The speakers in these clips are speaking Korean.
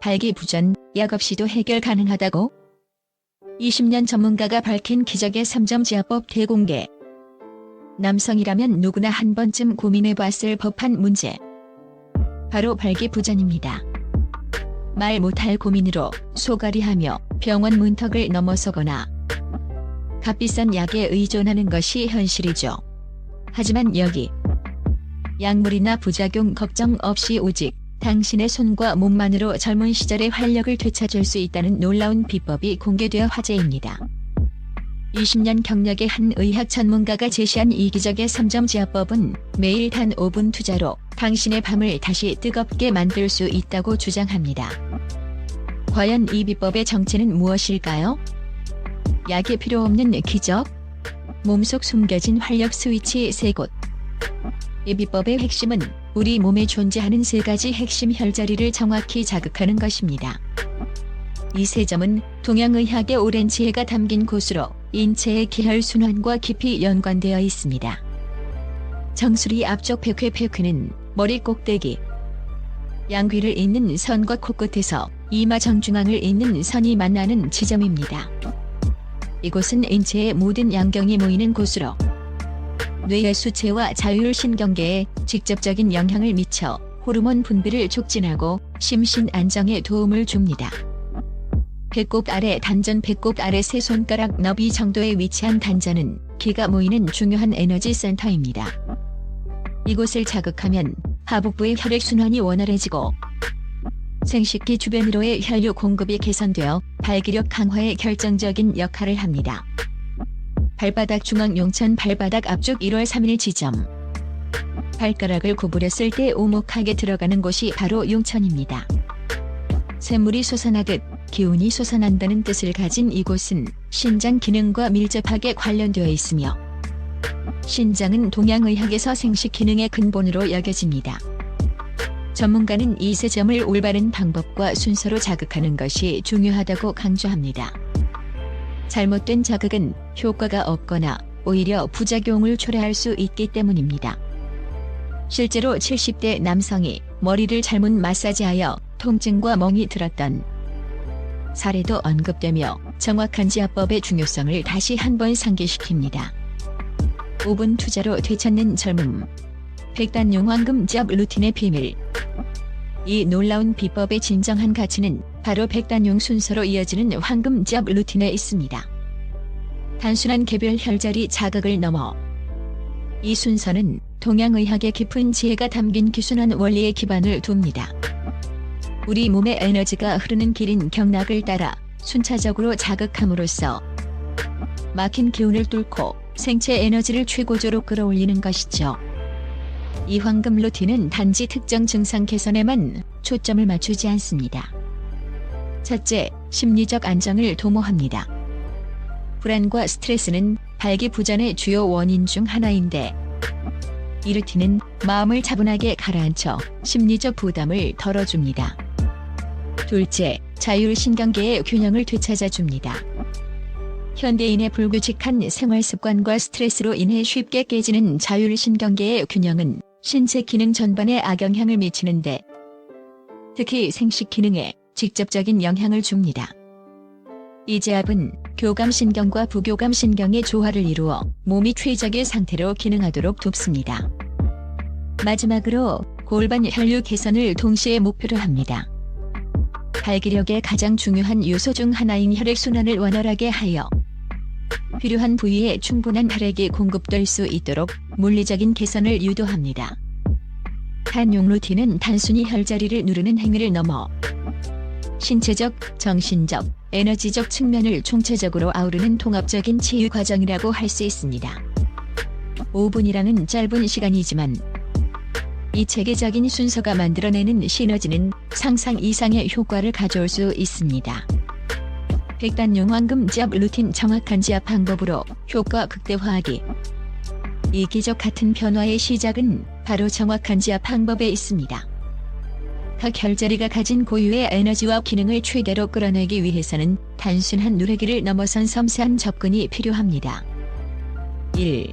발기부전, 약 없이도 해결 가능하다고? 20년 전문가가 밝힌 기적의 3점 지압법 대공개. 남성이라면 누구나 한 번쯤 고민해봤을 법한 문제. 바로 발기부전입니다. 말 못할 고민으로 소가리하며 병원 문턱을 넘어서거나 값비싼 약에 의존하는 것이 현실이죠. 하지만 여기 약물이나 부작용 걱정 없이 오직 당신의 손과 몸만으로 젊은 시절의 활력을 되찾을 수 있다는 놀라운 비법이 공개되어 화제입니다. 20년 경력의 한 의학 전문가가 제시한 이 기적의 3점 지압법은 매일 단 5분 투자로 당신의 밤을 다시 뜨겁게 만들 수 있다고 주장합니다. 과연 이 비법의 정체는 무엇일까요? 약이 필요 없는 기적? 몸속 숨겨진 활력 스위치 세 곳. 이 비법의 핵심은 우리 몸에 존재하는 세 가지 핵심 혈자리를 정확히 자극하는 것입니다. 이 세 점은 동양의학의 오랜 지혜가 담긴 곳으로 인체의 기혈 순환과 깊이 연관되어 있습니다. 정수리 앞쪽 백회 백회는 머리 꼭대기, 양귀를 잇는 선과 코끝에서 이마 정중앙을 잇는 선이 만나는 지점입니다. 이곳은 인체의 모든 양경이 모이는 곳으로 뇌의 수체와 자율신경계에 직접적인 영향을 미쳐 호르몬 분비를 촉진하고 심신 안정에 도움을 줍니다. 배꼽 아래 단전 배꼽 아래 세 손가락 너비 정도에 위치한 단전은 기가 모이는 중요한 에너지 센터입니다. 이곳을 자극하면 하복부의 혈액순환이 원활해지고 생식기 주변으로의 혈류 공급이 개선되어 발기력 강화에 결정적인 역할을 합니다. 발바닥 중앙 용천 발바닥 앞쪽 1월 3일 지점 발가락을 구부렸을 때 오목하게 들어가는 곳이 바로 용천입니다. 샘물이 솟아나듯 기운이 솟아난다는 뜻을 가진 이곳은 신장 기능과 밀접하게 관련되어 있으며 신장은 동양의학에서 생식 기능의 근본으로 여겨집니다. 전문가는 이 세 점을 올바른 방법과 순서로 자극하는 것이 중요하다고 강조합니다. 잘못된 자극은 효과가 없거나 오히려 부작용을 초래할 수 있기 때문입니다. 실제로 70대 남성이 머리를 잘못 마사지하여 통증과 멍이 들었던 사례도 언급되며 정확한 지압법의 중요성을 다시 한번 상기시킵니다. 5분 투자로 되찾는 젊음. 백단용 황금 지압 루틴의 비밀. 이 놀라운 비법의 진정한 가치는 바로 백단용 순서로 이어지는 황금 지압 루틴에 있습니다. 단순한 개별 혈자리 자극을 넘어 이 순서는 동양의학의 깊은 지혜가 담긴 기순한 원리에 기반을 둡니다. 우리 몸의 에너지가 흐르는 길인 경락을 따라 순차적으로 자극함으로써 막힌 기운을 뚫고 생체 에너지를 최고조로 끌어올리는 것이죠. 이 황금 루틴은 단지 특정 증상 개선에만 초점을 맞추지 않습니다. 첫째, 심리적 안정을 도모합니다. 불안과 스트레스는 발기부전의 주요 원인 중 하나인데 이 루틴은 마음을 차분하게 가라앉혀 심리적 부담을 덜어줍니다. 둘째, 자율신경계의 균형을 되찾아줍니다. 현대인의 불규칙한 생활 습관과 스트레스로 인해 쉽게 깨지는 자율신경계의 균형은 신체 기능 전반에 악영향을 미치는데 특히 생식 기능에 직접적인 영향을 줍니다. 이 제압은 교감신경과 부교감신경의 조화를 이루어 몸이 최적의 상태로 기능하도록 돕습니다. 마지막으로 골반 혈류 개선을 동시에 목표로 합니다. 발기력의 가장 중요한 요소 중 하나인 혈액순환을 원활하게 하여 필요한 부위에 충분한 혈액이 공급될 수 있도록 물리적인 개선을 유도합니다. 한용 루틴은 단순히 혈자리를 누르는 행위를 넘어 신체적, 정신적, 에너지적 측면을 총체적으로 아우르는 통합적인 치유 과정이라고 할 수 있습니다. 5분이라는 짧은 시간이지만 이 체계적인 순서가 만들어내는 시너지는 상상 이상의 효과를 가져올 수 있습니다. 백단용 황금 지압 루틴 정확한 지압 방법으로 효과 극대화하기. 이 기적 같은 변화의 시작은 바로 정확한 지압 방법에 있습니다. 각 혈자리가 가진 고유의 에너지와 기능을 최대로 끌어내기 위해서는 단순한 누르기를 넘어선 섬세한 접근이 필요합니다. 1.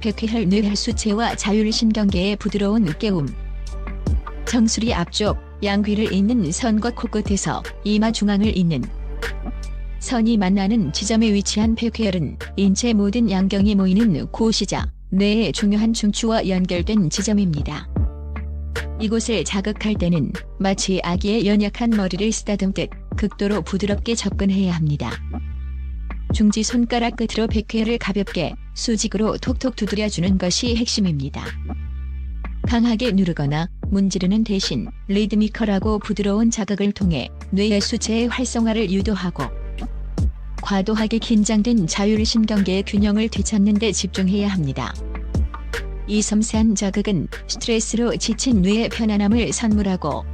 백회혈 뇌혈 수체와 자율신경계의 부드러운 깨움 정수리 앞쪽 양귀를 잇는 선과 코끝에서 이마 중앙을 잇는 선이 만나는 지점에 위치한 백회열은 인체 모든 양경이 모이는 고시자 뇌의 중요한 중추와 연결된 지점입니다. 이곳을 자극할 때는 마치 아기의 연약한 머리를 쓰다듬듯 극도로 부드럽게 접근해야 합니다. 중지 손가락 끝으로 백회열을 가볍게 수직으로 톡톡 두드려주는 것이 핵심입니다. 강하게 누르거나 문지르는 대신 리드미컬하고 부드러운 자극을 통해 뇌의 수체의 활성화를 유도하고 과도하게 긴장된 자율신경계의 균형을 되찾는 데 집중해야 합니다. 이 섬세한 자극은 스트레스로 지친 뇌의 편안함을 선물하고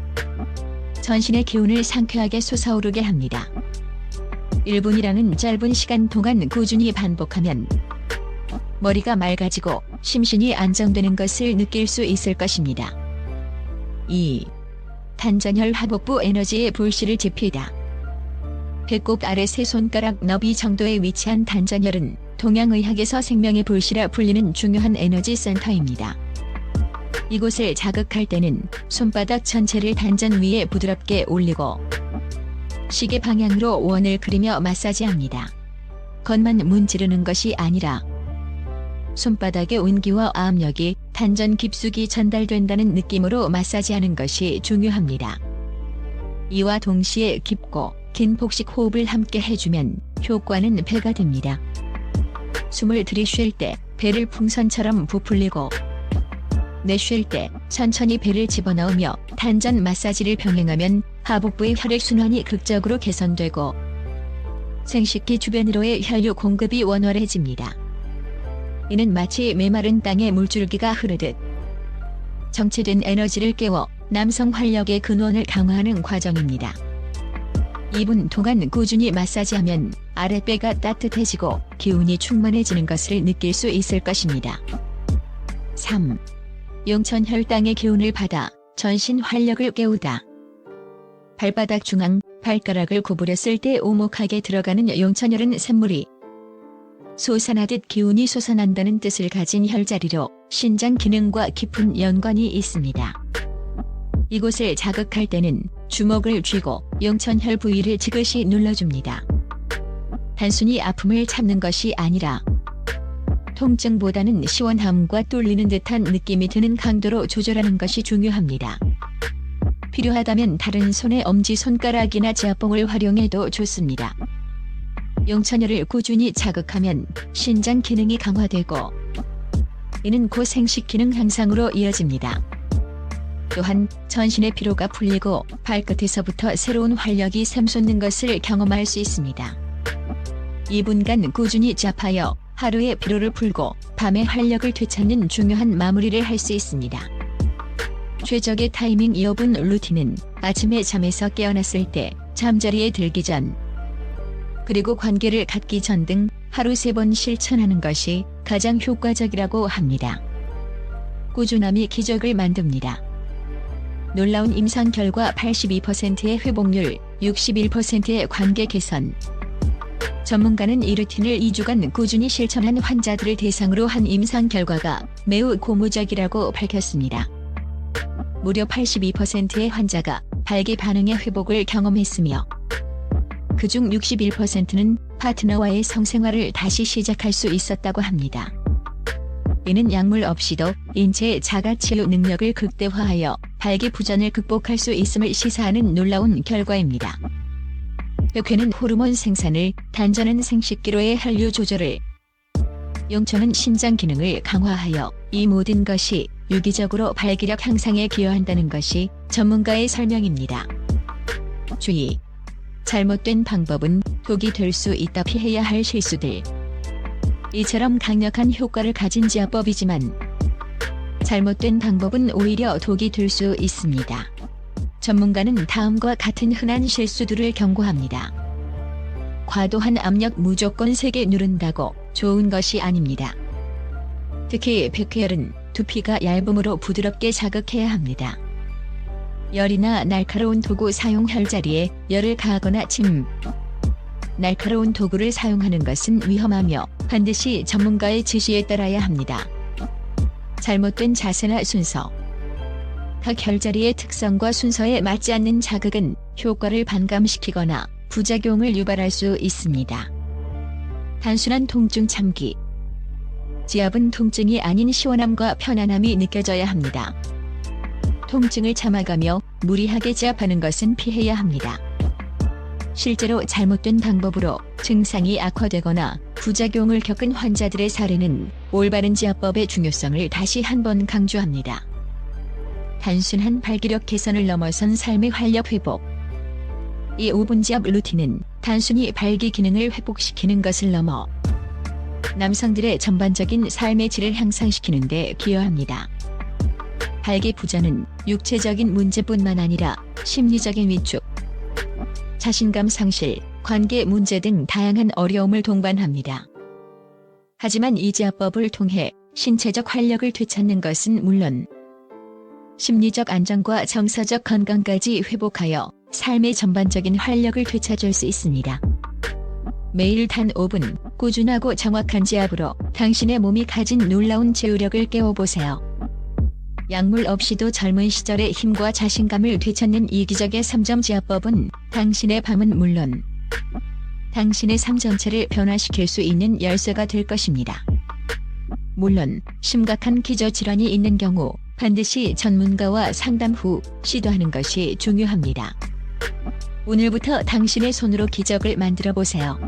전신의 기운을 상쾌하게 솟아오르게 합니다. 1분이라는 짧은 시간 동안 꾸준히 반복하면 머리가 맑아지고 심신이 안정되는 것을 느낄 수 있을 것입니다. 2. 단전혈 하복부 에너지의 불씨를 지피다. 배꼽 아래 세 손가락 너비 정도에 위치한 단전혈은 동양의학에서 생명의 불씨라 불리는 중요한 에너지 센터입니다. 이곳을 자극할 때는 손바닥 전체를 단전 위에 부드럽게 올리고 시계 방향으로 원을 그리며 마사지합니다. 겉만 문지르는 것이 아니라 손바닥의 온기와 압력이 단전 깊숙이 전달된다는 느낌으로 마사지하는 것이 중요합니다. 이와 동시에 깊고 긴 복식 호흡을 함께 해주면 효과는 배가 됩니다. 숨을 들이쉴 때 배를 풍선처럼 부풀리고 내쉴 때 천천히 배를 집어넣으며 단전 마사지를 병행하면 하복부의 혈액 순환이 극적으로 개선되고 생식기 주변으로의 혈류 공급이 원활해집니다. 이는 마치 메마른 땅에 물줄기가 흐르듯 정체된 에너지를 깨워 남성 활력의 근원을 강화하는 과정입니다. 2분 동안 꾸준히 마사지하면 아랫배가 따뜻해지고 기운이 충만해지는 것을 느낄 수 있을 것입니다. 3. 용천 혈당의 기운을 받아 전신 활력을 깨우다. 발바닥 중앙 발가락을 구부렸을 때 오목하게 들어가는 용천혈은 샘물이 솟아나듯 기운이 솟아난다는 뜻을 가진 혈자리로 신장 기능과 깊은 연관이 있습니다. 이곳을 자극할 때는 주먹을 쥐고 용천혈 부위를 지그시 눌러줍니다. 단순히 아픔을 참는 것이 아니라 통증보다는 시원함과 뚫리는 듯한 느낌이 드는 강도로 조절하는 것이 중요합니다. 필요하다면 다른 손의 엄지손가락이나 지압봉을 활용해도 좋습니다. 용천혈을 꾸준히 자극하면 신장 기능이 강화되고 이는 곧 생식 기능 향상으로 이어집니다. 또한 전신의 피로가 풀리고 발끝에서부터 새로운 활력이 샘솟는 것을 경험할 수 있습니다. 2분간 꾸준히 잡하여 하루의 피로를 풀고 밤의 활력을 되찾는 중요한 마무리를 할 수 있습니다. 최적의 타이밍 2분 루틴은 아침에 잠에서 깨어났을 때 잠자리에 들기 전 그리고 관계를 갖기 전 등 하루 세 번 실천하는 것이 가장 효과적이라고 합니다. 꾸준함이 기적을 만듭니다. 놀라운 임상 결과 82%의 회복률, 61%의 관계 개선. 전문가는 이 루틴을 2주간 꾸준히 실천한 환자들을 대상으로 한 임상 결과가 매우 고무적이라고 밝혔습니다. 무려 82%의 환자가 발기 반응의 회복을 경험했으며 그중 61%는 파트너와의 성생활을 다시 시작할 수 있었다고 합니다. 이는 약물 없이도 인체의 자가치유 능력을 극대화하여 발기부전을 극복할 수 있음을 시사하는 놀라운 결과입니다. 벽회는 호르몬 생산을, 단전은 생식기로의 혈류 조절을, 용천은 신장 기능을 강화하여 이 모든 것이 유기적으로 발기력 향상에 기여한다는 것이 전문가의 설명입니다. 주의. 잘못된 방법은 독이 될 수 있다 피해야 할 실수들. 이처럼 강력한 효과를 가진 지압법이지만 잘못된 방법은 오히려 독이 될 수 있습니다. 전문가는 다음과 같은 흔한 실수들을 경고합니다. 과도한 압력 무조건 세게 누른다고 좋은 것이 아닙니다. 특히 백회열은 두피가 얇음으로 부드럽게 자극해야 합니다. 열이나 날카로운 도구 사용 혈자리에 열을 가하거나 침, 날카로운 도구를 사용하는 것은 위험하며 반드시 전문가의 지시에 따라야 합니다. 잘못된 자세나 순서 더 결자리의 특성과 순서에 맞지 않는 자극은 효과를 반감시키거나 부작용을 유발할 수 있습니다. 단순한 통증 참기. 지압은 통증이 아닌 시원함과 편안함이 느껴져야 합니다. 통증을 참아가며 무리하게 지압하는 것은 피해야 합니다. 실제로 잘못된 방법으로 증상이 악화되거나 부작용을 겪은 환자들의 사례는 올바른 지압법의 중요성을 다시 한번 강조합니다. 단순한 발기력 개선을 넘어선 삶의 활력 회복. 이 5분 지압 루틴은 단순히 발기 기능을 회복시키는 것을 넘어 남성들의 전반적인 삶의 질을 향상시키는 데 기여합니다. 발기 부전은 육체적인 문제뿐만 아니라 심리적인 위축, 자신감 상실, 관계 문제 등 다양한 어려움을 동반합니다. 하지만 이 지압법을 통해 신체적 활력을 되찾는 것은 물론 심리적 안정과 정서적 건강까지 회복하여 삶의 전반적인 활력을 되찾을 수 있습니다. 매일 단 5분 꾸준하고 정확한 지압으로 당신의 몸이 가진 놀라운 제우력을 깨워보세요. 약물 없이도 젊은 시절의 힘과 자신감을 되찾는 이 기적의 3점 지압법은 당신의 밤은 물론 당신의 삶 전체를 변화시킬 수 있는 열쇠가 될 것입니다. 물론 심각한 기저 질환이 있는 경우 반드시 전문가와 상담 후 시도하는 것이 중요합니다. 오늘부터 당신의 손으로 기적을 만들어 보세요.